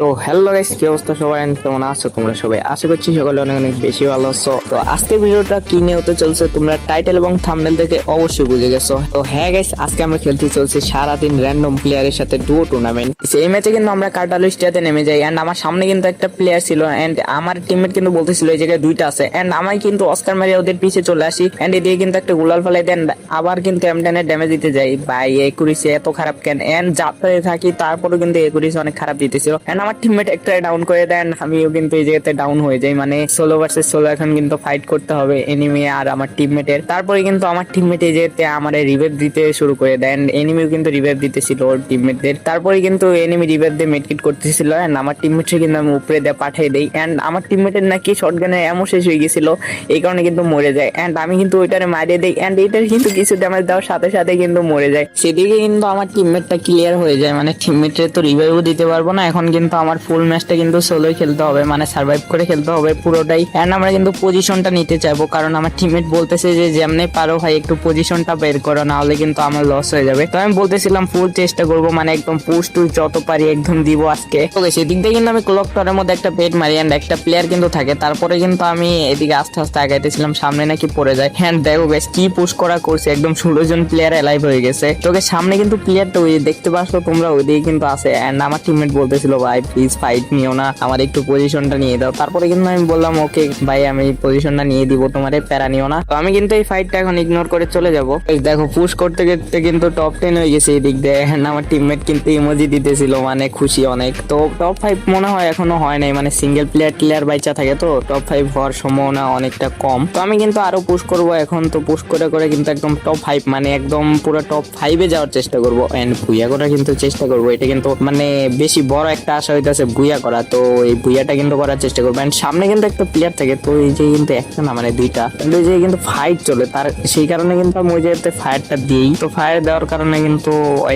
তো hello guys কি অবস্থা সবাই? কেমন আছো তোমরা সবাই? আশা করছি সকলে অনেক অনেক বেশি ভালো আছো। তো আজকের ভিডিওটা কি নিয়ে হতে চলছে তোমরা টাইটেল এবং থাম্বনেল দেখে অবশ্যই বুঝে গেছো। তো হ্যাঁ গাইস আজকে আমরা খেলতে চলছি সারাদিন র্যান্ডম প্লেয়ারের সাথে ডুও টুর্নামেন্ট সেই ম্যাচে কিন্তু আমরা কার্টালো স্টিয়াতে নেমে যাই এন্ড আমার সামনে কিন্তু একটা প্লেয়ার ছিল এন্ড আমার টিমমেট কিন্তু বলতেছিল, এই জায়গায় দুইটা আছে। এন্ড আমি কিন্তু অস্কার মারিয়া ওদের পিছে চলে আসি এন্ড এদিকে কিন্তু একটা গুলাল ফেলাই দেন, আবার কিন্তু এমটেনের ড্যামেজ দিতে যাই। ভাই, একুরিসি এত খারাপ কেন? এন্ড যাত্রায় থাকি, তারপরেও কিন্তু একুরিসি অনেক খারাপ দিতেছিল। এন্ড আমার টিমমেট একটা ডাউন করে দেন, আমিও কিন্তু এই জায়গাতে ডাউন হয়ে যাই। মানে সোলো ভার্সেস সোলো এখন কিন্তু ফাইট করতে হবে এনিমি আর আমার টিমমেটের তারপরে কিন্তু আমার টিমমেট এই জায়গাতে আমার রিভাইভ দিতে শুরু করে দেন। এনিমিও কিন্তু রিভাইভ দিতেছিল ওর টিমমেটদের তারপরে কিন্তু এনিমি রিভাইভ দিয়ে মেডকিট করতেছিল এন্ড আমার টিমমেটকে কিন্তু আমি উপরে দিয়ে পাঠিয়ে দেই। এন্ড আমার টিমমেটের নাকি শর্টগানের এমন শেষ হয়ে গেছিল, এই কারণে কিন্তু মরে যায়। এন্ড আমি কিন্তু ওইটারে মারিয়ে দেই। এন্ড এইটার কিন্তু কিছু ড্যামেজ দেওয়ার সাথে সাথে কিন্তু মরে যায়। সেদিকে কিন্তু আমার টিমমেটটা ক্লিয়ার হয়ে যায়। মানে টিমমেটের তো রিভাইভও দিতে পারব না, এখন কিন্তু আমার ফুল ম্যাচটা কিন্তু সোলোই খেলতে হবে মানে সার্ভাইভ করে খেলতে হবে পুরোটাই। এন্ড আমরা কিন্তু পজিশনটা নিতে চাইব, কারণ আমার টিমমেট বলতেছে যে যেমনি পারো ভাই, একটু পজিশনটা বের করো না হলে কিন্তু আমার লস হয়ে যাবে। তো আমি বলতেছিলাম ফুল চেষ্টা করব মানে একদম পুশ টুস যত পারি একদম দিব আজকে। ওকে সেদিক দিয়ে কিন্তু আমি ক্লক টরের মধ্যে একটা পেট মারি এন্ড একটা প্লেয়ার কিন্তু থাকে। তারপরে কিন্তু আমি এদিকে আস্তে আস্তে আগাইতেছিলাম, সামনে নাকি পড়ে যায়। হ্যাঁ দেখো বেশ কি পুশ করা করছে, একদম ষোলো জন প্লেয়ার অ্যালাইভ হয়ে গেছে। তোকে সামনে কিন্তু প্লেয়ারটা ওই দেখতে পাচ্ছ, তোমরা ওইদিকে কিন্তু আছে। এন্ড আমার টিমমেট বলতেছিল, ভাই প্লিজ ফাইট নিও না। আমার একটু পজিশনটা নিয়ে দাও। তারপরে কিন্তু আমি বললাম ওকে ভাই, আমি পজিশনটা নিয়ে দিব, তোমারে প্যারা নিও না। তো আমি কিন্তু এই ফাইটটা এখন ইগনোর করে চলে যাব। দেখো পুশ করতে করতে কিন্তু টপ টেন হয়ে গেছে এই দিক দিয়ে আমার টিমমেট কিন্তু ইমোজি দিতেছিল মানে খুশি অনেক। তো টপ ফাইভ মনে হয় এখনও হয় নাই মানে সিঙ্গেল প্লেয়ার প্লেয়ার বাইচা থাকে তো। টপ ফাইভ হওয়ার সম্ভাবনা অনেকটা কম। তো আমি কিন্তু আরও পুশ করব এখন। তো পুশ করে করে কিন্তু একদম টপ ফাইভ মানে একদম পুরো টপ ফাইভে যাওয়ার চেষ্টা করব। এন্ড ভুইয়া করার কিন্তু চেষ্টা করব। এটা কিন্তু মানে বেশি বড় একটা আশা হইতেছে ভুইয়া করা, তো এই ভুইয়াটা কিন্তু করার চেষ্টা করব। এন্ড সামনে কিন্তু একটা প্লেয়ার থাকে, তো এই যে কিন্তু একটা না মানে দুইটা। কিন্তু যে কিন্তু ফাইট চলে, তার সেই কারণে কিন্তু আমি ওই জায়গাতে ফায়ারটা দিই তো ফায়ার দেওয়ার কারণে কিন্তু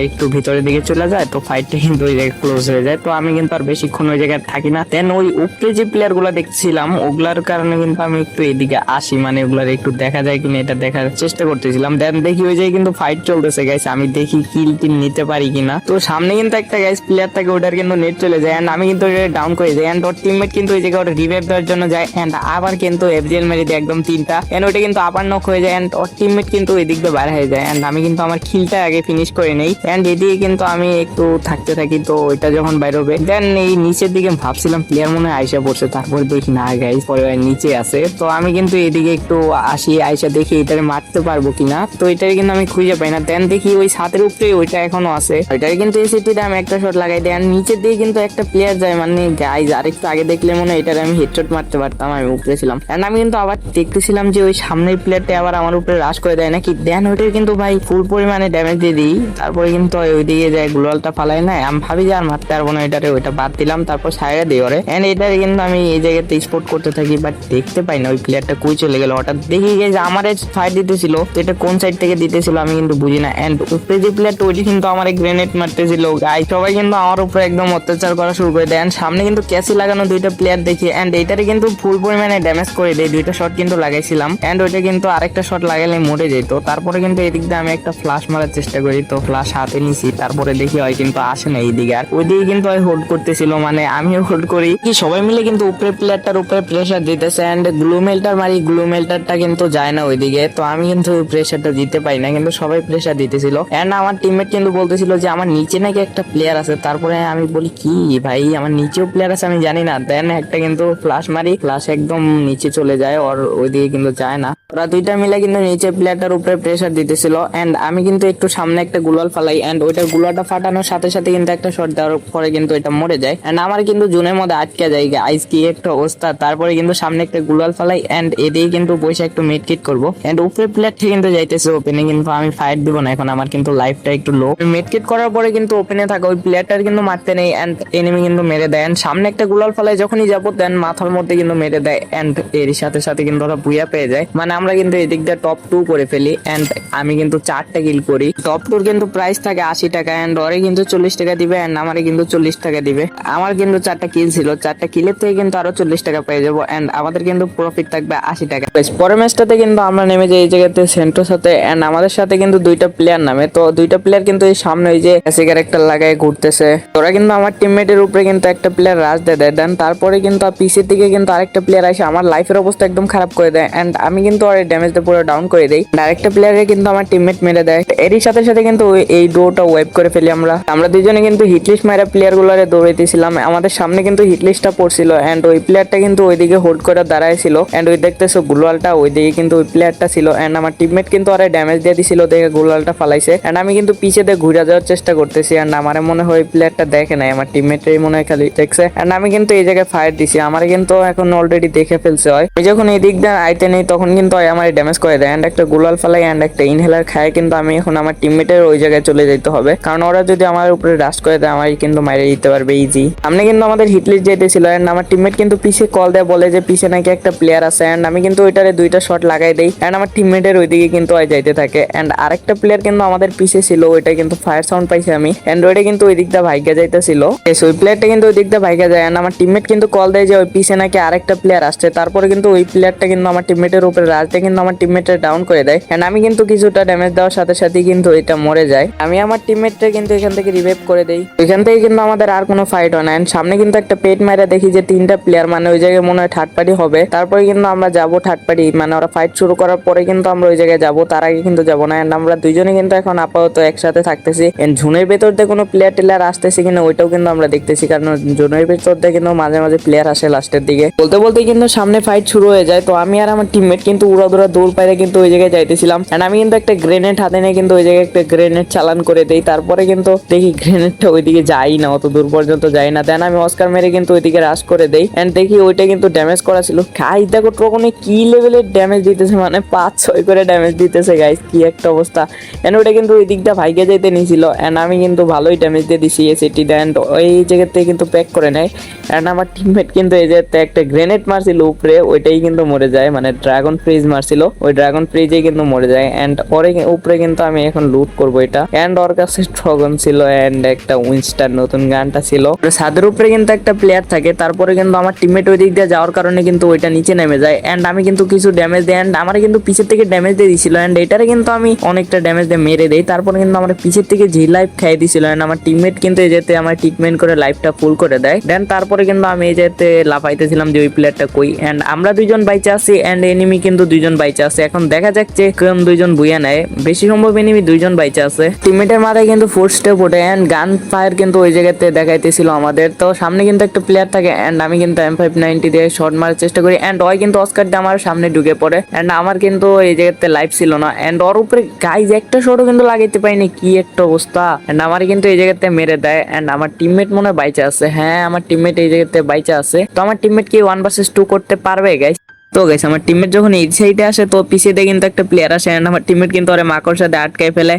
একটু ভিতরের দিকে চলে যায়, তো ফাইটটা কিন্তু ওই জায়গায় ক্লোজ হয়ে যায়। তো আমি কিন্তু আর বেশিক্ষণ ওই জায়গায় থাকি না। দেন ওই উপরে যে প্লেয়ারগুলা দেখছিলাম, ওগুলার কারণে কিন্তু আমি একটু এদিকে আসি মানে ওগুলার একটু দেখা যায় কিনা, এটা দেখার চেষ্টা করতেছিলাম। দেন দেখি ওই জায়গায় কিন্তু ফাইট চলতেছে গাইস আমি দেখি কিল টিল নিতে পারি কিনা। তো সামনে কিন্তু একটা গাইস প্লেয়ার থাকে, ওটার কিন্তু নেট চলে যায় আমি কিন্তু ডাউন করে এন্ড ওর টিমমেট কিন্তু ওই জায়গায় ওটা রিভাইভ দেওয়ার জন্য যায় এন্ড আবার কিন্তু এফজিএল মেরে দেয় একদম তিনটা। এন্ড ওটা কিন্তু আবার নক হয়ে যায় এন্ড ওর টিমমেট কিন্তু ওই দিক দিয়ে বার হয়ে যায় এন্ড আমি কিন্তু আমার খিলটা আগে ফিনিশ করে নেই এন্ড এদিকে কিন্তু আমি একটু থাকতে থাকি, তো ওইটা যখন বাইরে হবে দেন এই নিচের দিকে ভাবছিলাম প্লেয়ার মনে হয় আইসা পড়ছে, তারপর দেখি না গাইস পরে নিচে আছে। তো আমি কিন্তু এদিকে একটু আসি আইসা দেখি এটারে মারতে পারব কিনা। তো এটারে কিন্তু আমি খুঁজে পাই না দেন দেখি ওই ছাদের উপরে ওইটা এখনও আছে। ওইটারে কিন্তু এসে তুই আমি একটা শট লাগাই দেন নিচের দিকে কিন্তু একটা প্লেয়ার যায় মানে গাইজ আরেকটু আগে দেখলে মনে হয় এটারে আমি হেডশট মারতে পারতাম, আমি উপরে ছিলাম এন্ড আমি কিন্তু আবার দেখতেছিলাম যে ওই সামনের প্লেয়ারটা আবার আমার উপরে রাশ করে দেয় নাকি? দেন ওইটার কিন্তু ভাই ফুল পরিমাণে ড্যামেজ দিয়ে দিই। তারপরে কিন্তু ওইদিকে যায় গ্লোয়ালটা ফালাই না। আমি ভাবি যে আর মারতে পারব না এটারে ওইটা বাদ দিলাম, তারপর সাইডে দিই ওরে। এন্ড এটারে কিন্তু আমি এই জায়গাতে স্পোর্ট করতে থাকি বাট দেখতে পাই না, ওই প্লেয়ারটা কই চলে গেল। হঠাৎ দেখি যে আমার ফাইট দিতেছিল, তো এটা কোন সাইড থেকে দিতেছিল আমি কিন্তু বুঝি না। এন্ড উপরে যে প্লেয়ারটা ওইটি কিন্তু আমার গ্রেনেড মারতেছিল। গাই সবাই কিন্তু আমার উপরে একদম অত্যাচার করা শুরু করে দেয় সামনে কিন্তু ক্যাসি লাগানো দুইটা প্লেয়ার দেখি এন্ড এইটারে কিন্তু ফুল পরিমাণে ড্যামেজ করে দেয়। দুইটা শট কিন্তু লাগাইছিলাম এন্ড ওইটা কিন্তু আরেকটা শট লাগালে মরে যেত। তারপরে কিন্তু এদিক দিয়ে আমি একটা ফ্লাশ মারার চেষ্টা করি, তো ফ্লাশ হাতে নিছি। তারপরে দেখি হয় কিন্তু আসে না এইদিকে। আর ওইদিকে কিন্তু হয় হোল্ড করতেছিল মানে আমিও হোল্ড করি। কি সবাই মিলে কিন্তু উপরে প্লেয়ারটার উপরে প্রেশার দিতেছে এন্ড গ্লুমেলটার মারি গ্লুমেলটারটা কিন্তু যায় না ওইদিকে। তো আমি কিন্তু প্রেশারটা দিতে পারি না, কিন্তু সবাই প্রেশার দিতেছিল। এন্ড আমার টিমমেট কিন্তু বলতেছিল যে, আমার নিচে নাকি একটা প্লেয়ার আছে। তারপরে আমি বলি, কি? ভাই? আমার নিচেও প্লেয়ার আছে, আমি জানি না। দেন একটা কিন্তু ফ্লাশ মারি ফ্লাশ একদম নিচে চলে যায়, ওর ওইদিকে কিন্তু যায় না। ওরা দুইটা মিলে কিন্তু নিচে প্লেয়ারটার উপরে প্রেশার দিতেছিল। এন্ড আমি কিন্তু একটু সামনে একটা গুলাল ফালাই। এন্ড ওইটার গুলাটা ফাটানোর সাথে সাথে কিন্তু একটা শট দেওয়ার পরে কিন্তু এটা মরে যায়। এন্ড আমার কিন্তু জুনের মধ্যে আটকে যায় আইস কি একটা অবস্থা। তারপরে কিন্তু সামনে একটা গুলাল ফালাই। এন্ড এদিকে কিন্তু বসে একটু মিড কিট করব এন্ড উপরে প্লেয়ারটা কিন্তু যাইতেছে ওপেনে কিন্তু আমি ফাইট দিব না। এখন আমার কিন্তু লাইফটা একটু লো মিড কিট করার পরে কিন্তু ওপেনে থাকা, ওই প্লেয়ারটার কিন্তু মারতে নেই। এন্ড এনিমি কিন্তু মেরে দেয়। And সামনে একটা গুলাল ফালাই যখনই যাব দেন মাথার মধ্যে কিন্তু মেরে দেয়। এন্ড এর সাথে সাথে কিন্তু ওরা বুয়া পেয়ে যায়। মানে আমরা কিন্তু এদিক দিয়ে টপ টু করে ফেলি। এন্ড আমি কিন্তু চারটা কিল করি। টপ টুর কিন্তু প্রাইস থাকে আশি টাকা। এন্ড ওরে কিন্তু চল্লিশ টাকা দিবে। এন্ড আমারে কিন্তু চল্লিশ টাকা দিবে। আমার কিন্তু চারটা কিল ছিল। চারটা কিলের থেকে কিন্তু আরও চল্লিশ টাকা পেয়ে যাব। এন্ড আমাদের কিন্তু প্রফিট থাকবে আশি টাকা। পরের ম্যাচটাতে কিন্তু আমরা নেমে যাই এই জায়গাতে সেন্টোর সাথে। এন্ড আমাদের সাথে কিন্তু দুইটা প্লেয়ার নামে। তো দুইটা প্লেয়ার কিন্তু এই সামনে ওই যে ক্যারেক্টার লাগায় ঘুরতেছে। ওরা কিন্তু আমার টিমমেট টিমমেটের উপরে কিন্তু একটা প্লেয়ার রাশ দিয়ে দেয়। দেন তারপরে কিন্তু পিসির দিকে কিন্তু আরেকটা প্লেয়ার আসে, আমার লাইফের অবস্থা একদম খারাপ করে দেয়। এন্ড আমি কিন্তু আর ড্যামেজ দিয়ে পুরো ডাউন করে দেই। আরেকটা প্লেয়ারে কিন্তু আমার টিমমেট মেরে দেয়। এরই সাথে সাথে কিন্তু এই ডোটা ওয়েব করে ফেলি আমরা। আমরা দুজনে কিন্তু হিটলিস্ট মারা গুলারে দৌড়াইতেছিলাম। আমাদের সামনে কিন্তু হিটলিস্টটা পড়ছিল। এন্ড ওই প্লেয়ারটা কিন্তু ওইদিকে হোল্ড করে দাঁড়াইছিল। এন্ড ওই দেখতেছো গুলওয়ালটা ওইদিকে কিন্তু ওই প্লেয়ারটা ছিল। এন্ড আমার টিমমেট কিন্তু আরে ড্যামেজ দিয়ে দিছিল, দেখে গুলওয়ালটা ফালাইছে। এন্ড আমি কিন্তু পিছে দিয়ে ঘুরে যাওয়ার চেষ্টা করতেছি। এন্ড আমার মনে হয় ওই প্লেয়ারটা দেখে নাই, আমার টিমমেটেরই মনে হয় খালি দেখছে। এন্ড আমি কিন্তু এই জায়গায় ফায়ার দিছি। আমার কিন্তু এখন অলরেডি দেখে ফেলছে হয়। আমি যখন এই দিক দিয়ে আইতে নেই, তখন কিন্তু আমার ড্যামেজ করে দেয়। এন্ড একটা গুলাল ফালাই এন্ড একটা ইনহেলার খায় কিন্তু আমি এখন আমার টিমমেটের ওই জায়গায় চলে যেতে হবে। কারণ ওরা যদি আমার উপরে রাশ করে দেয় আমার কিন্তু মাইরে দিতে পারবে ইজি সামনে কিন্তু আমাদের হিটলিস্ট যেতেছিল এন্ড আমার টিমমেট কিন্তু পিছে কল দেয়, বলে যে পিছে নাকি একটা প্লেয়ার আছে। এন্ড আমি কিন্তু ওইটারে দুইটা শট লাগাই দেই। এন্ড আমার টিমমেটের ওইদিকে কিন্তু ওই যাইতে থাকে। এন্ড আরেকটা প্লেয়ার কিন্তু আমাদের পিছে ছিল ওইটা কিন্তু ফায়ার সাউন্ড পাইছি আমি। এন্ড ওইটা কিন্তু ওই দিকটা ভাইগা যাইতেছিল। এস ওই প্লেয়ারটা কিন্তু ওই দিকটা ভাইগা যায়। এন্ড আমার টিমমেট কিন্তু কল দেয় যে, ওই পিছে নাকি আরেকটা প্লেয়ার আসছে। তারপরে কিন্তু ওই প্লেয়ারটা কিন্তু আমার টিমমেটের উপরে রাজতে কিন্তু আমার টিমমেটের ডাউন করে দেয়। এন্ড আমি কিন্তু কিছুটা ড্যামেজ দেওয়ার সাথে সাথে কিন্তু এটা মরে যায়। আমি আমার টিমমেটটা কিন্তু এখান থেকে রিভাইভ করে দেই। এখান থেকে কিন্তু আমাদের আর কোনো ফাইট হয় না। এন্ড সামনে কিন্তু একটা পেট মারা দেখি যে, তিনটা প্লেয়ার মানে ওই জায়গায় মনে হয় থার্ড পার্টি হবে। তারপরে কিন্তু আমরা যাব থার্ড পার্টি মানে ওরা ফাইট শুরু করার পরে কিন্তু আমরা ওই জায়গায় যাব। তার আগে কিন্তু যাব না। এন্ড আমরা দুইজনে কিন্তু এখন আপাতত একসাথে থাকতেছি। এন্ড ঝুনের ভেতর দিয়ে কোনো প্লেয়ার টেলার আসতেছে কিনা, ওইটাও কিন্তু আমরা দেখতেছি, কারণ ঝুনের ভেতর দিয়ে কিন্তু মাঝে মাঝে প্লেয়ার আসে লাস্টের দিকে। বলতে বলতে কিন্তু সামনে ফাইট শুরু হয়ে যায়, তো আমি আর আমার টিমমেট কিন্তু উড়া দুরা দৌড় পাইলে কিন্তু ওই জায়গায় যাইতেছিলাম। এন্ড আমি কিন্তু একটা গ্রেনেড হাতে নিয়ে কিন্তু ওই জায়গায় একটা গ্রেনেড চালান করে দেই। তারপরে কিন্তু দেখি গ্রেনেডটা ওইদিকে যাই না, অত দূর পর্যন্ত যাই না। দেন আমি অস্কার মেরে কিন্তু ওইদিকে রাশ করে দেই। এন্ড দেখি ওইটা কিন্তু ড্যামেজ করা ছিল। গাইস দেখো ট্রকনে কি লেভেলের ড্যামেজ দিতেছে মানে পাঁচ, ছয় করে ড্যামেজ দিতেছে গাইস কি একটা অবস্থা। এন্ড ওইটা কিন্তু ওই দিকটা ভাইগে যেতে নিয়েছিল এন্ড আমি কিন্তু ভালোই ড্যামেজ দিয়ে দিছি এসিটি এন্ড ওই জায়গা থেকে কিন্তু প্যাক করে নেয়। এন্ড আমার টিমমেট কিন্তু এই জায়গাতে একটা গ্রেনেড মারছিল উপরে, ওইটাই কিন্তু মরে যায়। মানে ড্রাগন ফ্রিজ মারছিল। ওই ড্রাগন ফ্রিজেই কিন্তু মরে যায়। এন্ড ওরে উপরে কিন্তু আমি এখন লুট করব এটা। এন্ড ওর কাছে ড্রাগন ছিল এন্ড একটা উইনস্টার নতুন গানটা ছিল। ছাদের উপরে কিন্তু একটা প্লেয়ার থাকে। তারপরে কিন্তু আমার টিমমেট ওই দিক দিয়ে যাওয়ার কারণে কিন্তু ওইটা নিচে নেমে যায়। অ্যান্ড আমি কিন্তু কিছু ড্যামেজ দিই। এন্ড আমার কিন্তু পিছের থেকে ড্যামেজ দিয়ে দিছিল। এন্ড এটারে কিন্তু আমি অনেকটা ড্যামেজ দিয়ে মেরে দেই। তারপরে কিন্তু আমার পিছের থেকে জি লাইফ খাই দিছিল। অ্যান্ড আমার টিমমেট কিন্তু এই যেতে আমার ট্রিটমেন্ট করে লাইফটা ফুল করে দেয়। দেন তারপরে কিন্তু আমি এই যেতে লাফাইতেছিলাম যে ওই প্লেয়ারটা কই। এন্ড আমরা দুইজন বাইচে আছি এন্ড এনিমি কিন্তু দুইজন বাইচে আছে। এখন দেখা যাক যে কেমন দুইজন বুয়া নেয়। বেশি সম্ভব এনিমি দুইজন বাইচে আছে। টিমমেটের মাথায় কিন্তু ফোর স্টেপ ওঠে এন্ড গান ফায়ার কিন্তু ওই জায়গাতে দেখাইতেছিল আমাদের। তো সামনে কিন্তু একটা প্লেয়ার থাকে এন্ড আমি কিন্তু এম ফাইভ নাইনটি দিয়ে শর্ট মারার চেষ্টা করি। এন্ড ওই কিন্তু অস্কার দিয়ে আমার সামনে ঢুকে পড়ে। এন্ড আমার কিন্তু এই জায়গাতে লাইফ ছিল না। এন্ড ওর উপরে গাইজ একটা শটও কিন্তু লাগাইতে পারিনি। কি একটা অবস্থা। এন্ড আমার কিন্তু এই জায়গাতে মেরে দেয়। এন্ড আমার টিমমেট মনে হয় বাইচা আছে। হ্যাঁ আমার টিমমেট এই জায়গাতে বাইচা আছে। তো আমার টিমমেট কি ওয়ান ভার্সেস টু করতে পারবে গাইজ তো গাইস আমার টিমমেট যখন এই সাইডে আসে তো পিছিয়ে দিয়ে কিন্তু একটা প্লেয়ার আসে এন্ড আমার টিমমেট কিন্তু ওরে মাকড় সাথে আটকায় ফেলে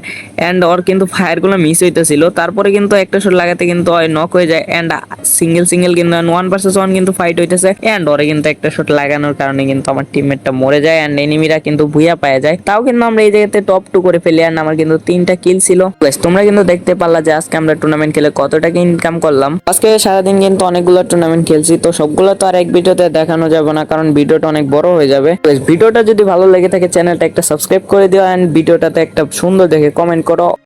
এন্ড ওর কিন্তু ফায়ারগুলো মিস হইতেছিল। তারপরে কিন্তু একটা শট লাগাতে কিন্তু নক হয়ে যায় এন্ড সিঙ্গেল সিঙ্গেল কিন্তু ওয়ান ভার্সেস ওয়ান কিন্তু ফাইট হইতেছে এন্ড ওরে কিন্তু একটা শট লাগানোর কারণে কিন্তু আমার টিমমেটটা মরে যায় এন্ড এনিমিরা কিন্তু ভুইয়া পাওয়া যায়। তাও কিন্তু আমরা এই জায়গাতে টপ টু করে ফেলি এন্ড আমার কিন্তু তিনটা কিল ছিল। Guys, তোমরা কিন্তু দেখতে পারলা যে আজকে আমরা টুর্নামেন্ট খেলে কত টাকা ইনকাম করলাম। আজকে সারাদিন কিন্তু অনেকগুলো টুর্নামেন্ট খেলছি তো সবগুলো তো আর এক ভিডিওতে দেখানো যাবে না কারণ ভিডিওটা অনেক বড় হয়ে যাবে। ভিডিওটা যদি ভালো লেগে থাকে, চ্যানেলটা একটা সাবস্ক্রাইব করে দিও এন্ড ভিডিওটাতে একটা সুন্দর দেখে কমেন্ট করো।